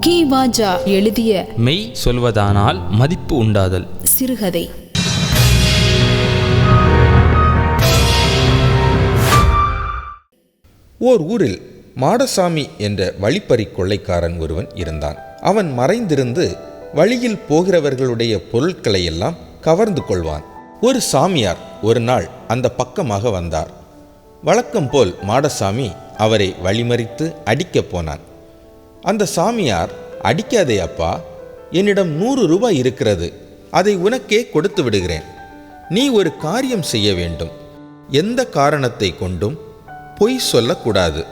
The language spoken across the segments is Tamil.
கி வாஜா எழுதிய மெய் சொல்வதானால் மதிப்பு உண்டாதல். சிறுகதை. ஓர் ஊரில் மாடசாமி என்ற வழிப்பறி கொள்ளைக்காரன் ஒருவன் இருந்தான். அவன் மறைந்திருந்து வழியில் போகிறவர்களுடைய பொருட்களை எல்லாம் கவர்ந்து கொள்வான். ஒரு சாமியார் ஒரு நாள் அந்த பக்கமாக வந்தார். வழக்கம் போல் மாடசாமி அவரை வழிமறித்து அடிக்கப் போனான். அந்த சாமியார் அடிக்காதே அப்பா என்னிடம் நூறு ரூபாய் இருக்கிறது அதை உனக்கே கொடுத்து விடுகிறேன். நீ ஒரு காரியம் செய்ய வேண்டும். எந்த காரணத்தை கொண்டும் பொய் சொல்லக்கூடாது.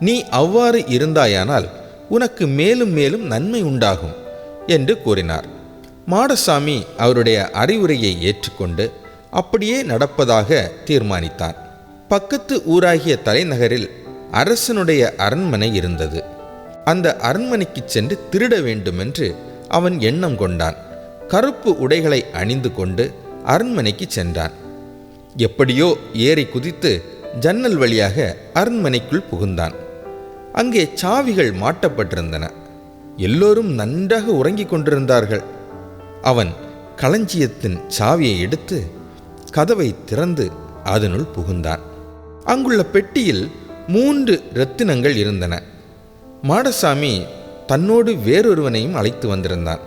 நீ அவ்வாறு இருந்தாயானால் உனக்கு மேலும் மேலும் நன்மை உண்டாகும் என்று கூறினார். மாடசாமி அவருடைய அறிவுரையை ஏற்றுக்கொண்டு அப்படியே நடப்பதாக தீர்மானித்தான். பக்கத்து ஊராகிய தலைநகரில் அரசனுடைய அரண்மனை இருந்தது. அந்த அரண்மனைக்கு சென்று திருட வேண்டுமென்று அவன் எண்ணம் கொண்டான். கருப்பு உடைகளை அணிந்து கொண்டு அரண்மனைக்கு சென்றான். எப்படியோ ஏறி குதித்து ஜன்னல் வழியாக அரண்மனைக்குள் புகுந்தான். அங்கே சாவிகள் மாட்டப்பட்டிருந்தன. எல்லோரும் நன்றாக உறங்கிக் கொண்டிருந்தார்கள். அவன் களஞ்சியத்தின் சாவியை எடுத்து கதவை திறந்து அதனுள் புகுந்தான். அங்குள்ள பெட்டியில் மூன்று இரத்தினங்கள் இருந்தன. மாடசாமி தன்னோடு வேறொருவனையும் அழைத்து வந்திருந்தான்.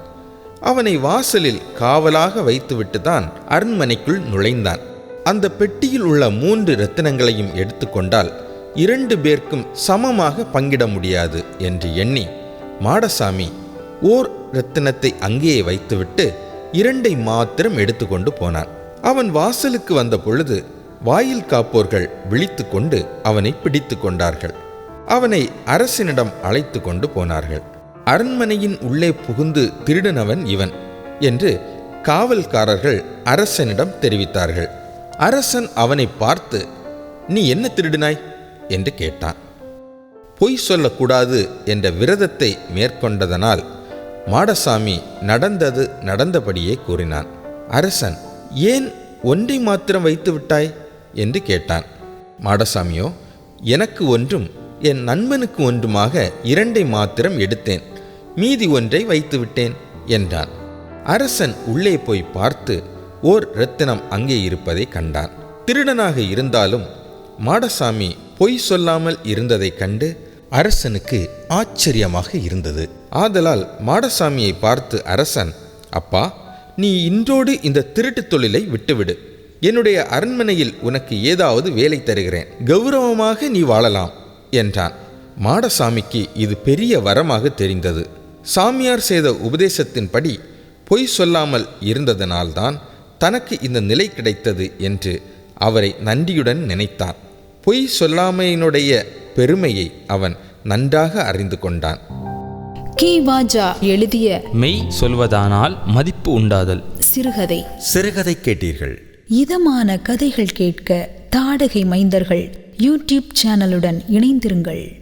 அவனை வாசலில் காவலாக வைத்துவிட்டு தான் அரண்மனைக்குள் நுழைந்தான். அந்த பெட்டியில் உள்ள மூன்று ரத்தினங்களையும் எடுத்துக்கொண்டால் இரண்டு பேர்க்கும் சமமாக பங்கிட முடியாது என்று எண்ணி மாடசாமி ஓர் ரத்தினத்தை அங்கேயே வைத்துவிட்டு இரண்டை மாத்திரம் எடுத்துக்கொண்டு போனான். அவன் வாசலுக்கு வந்த பொழுது வாயில் காப்போர்கள் விழித்து கொண்டு அவனை பிடித்து கொண்டார்கள். அவனை அரசனிடம் அழைத்து கொண்டு போனார்கள். அரண்மனையின் உள்ளே புகுந்து திருடனவன் இவன் என்று காவல்காரர்கள் அரசனிடம் தெரிவித்தார்கள். அரசன் அவனை பார்த்து நீ என்ன திருடினாய்? என்று கேட்டான். பொய் சொல்லக்கூடாது என்ற விரதத்தை மேற்கொண்டதனால் மாடசாமி நடந்தது நடந்தபடியே கூறினான். அரசன் ஏன் ஒன்றை மாத்திரம் வைத்து விட்டாய்? என்று கேட்டான். மாடசாமியோ எனக்கு ஒன்றும் என் நண்பனுக்கு ஒன்றுமாக இரண்டை மாத்திரம் எடுத்தேன். மீதி ஒன்றை வைத்து விட்டேன் என்றான். அரசன் உள்ளே போய் பார்த்து ஓர் ரத்தினம் அங்கே இருப்பதை கண்டான். திருடனாக இருந்தாலும் மாடசாமி பொய் சொல்லாமல் இருந்ததைக் கண்டு அரசனுக்கு ஆச்சரியமாக இருந்தது. ஆதலால் மாடசாமியை பார்த்து அரசன் அப்பா நீ இன்றோடு இந்த திருட்டுத் தொழிலை விட்டுவிடு. என்னுடைய அரண்மனையில் உனக்கு ஏதாவது வேலை தருகிறேன். கௌரவமாக நீ வாழலாம். என்றான். மாடசாமிக்கு இது பெரிய வரமாக தெரிந்தது. சாமியார் செய்த உபதேசத்தின்படி பொய் சொல்லாமல் இருந்ததனால்தான் தனக்கு இந்த நிலை கிடைத்தது என்று அவரை நன்றியுடன் நினைத்தான். பொய் சொல்லாமையினுடைய பெருமையை அவன் நன்றாக அறிந்து கொண்டான். கி. வாஜா எழுதிய மெய் சொல்வதானால் மதிப்பு உண்டாதல். சிறுகதை. சிறுகதை கேட்டீர்கள். இதமான கதைகள் கேட்க தாடகை மைந்தர்கள் யூடியூப் சேனலுடன் இணைந்திருங்கள்.